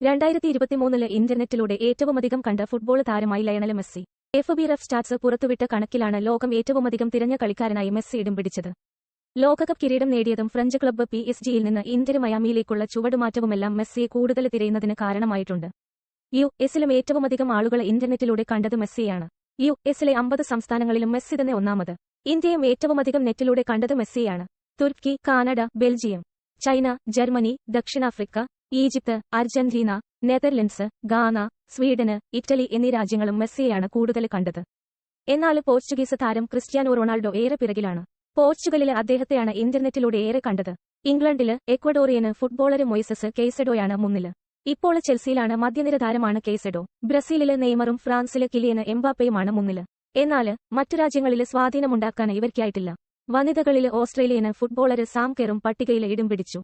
രണ്ടായിരത്തി ഇരുപത്തിമൂന്നിൽ ഇന്റർനെറ്റിലൂടെ ഏറ്റവുമധികം കണ്ട ഫുട്ബോൾ താരമായി Lionel Messi. F B ref stats പുറത്തുവിട്ട കണക്കിലാണ് ലോകം ഏറ്റവുമധികം തിരഞ്ഞ കളിക്കാരനായി മെസ്സി ഇടം പിടിച്ചത്. ലോകകപ്പ് കിരീടം നേടിയതും ഫ്രഞ്ച് ക്ലബ്ബ് പി എസ് ജിയിൽ നിന്ന് ഇന്റർ മയാമിയിലേക്കുള്ള ചുവടുമാറ്റവുമെല്ലാം മെസ്സിയെ കൂടുതൽ തിരയുന്നതിന് കാരണമായിട്ടുണ്ട്. യു എസിലും ഏറ്റവുമധികം ആളുകൾ ഇന്റർനെറ്റിലൂടെ കണ്ടത് മെസ്സിയാണ്. യു എസിലെ അമ്പത് സംസ്ഥാനങ്ങളിലും മെസ്സി തന്നെ ഒന്നാമത്. ഇന്ത്യയും ഏറ്റവുമധികം നെറ്റിലൂടെ കണ്ടത് മെസ്സിയാണ്. തുർക്കി കാനഡ ബെൽജിയം ചൈന ജർമ്മനി ദക്ഷിണാഫ്രിക്ക Egypt Argentina Netherlands Ghana Sweden Italy എന്നീ രാജ്യങ്ങളും മെസ്സിയെയാണ് കൂടുതൽ കണ്ടത്. എന്നാൽ പോർച്ചുഗീസ് താരം ക്രിസ്ത്യാനോ റൊണാൾഡോ ഏറെ പിറകിലാണ്. പോർച്ചുഗലിലെ അദ്ദേഹത്തെയാണ് ഇന്റർനെറ്റിലൂടെ ഏറെ കണ്ടത്. ഇംഗ്ലണ്ടിൽ എക്വഡോറിയന് ഫുട്ബോളർ മൊയ്സസ് കേസഡോയാണ് മുന്നിൽ. ഇപ്പോൾ ചെൽസിയിലാണ് മധ്യനിര താരമാണ് കേസഡോ ബ്രസീലിലെ നെയ്മറും ഫ്രാൻസിലെ കിലിയന് എംബാപ്പയുമാണ് മുന്നിൽ. എന്നാൽ മറ്റു രാജ്യങ്ങളിൽ സ്വാധീനമുണ്ടാക്കാൻ ഇവർക്കായിട്ടില്ല. വനിതകളിലെ ഓസ്ട്രേലിയന് ഫുട്ബോളർ സാം കെറും പട്ടികയിൽ ഇടം പിടിച്ചു.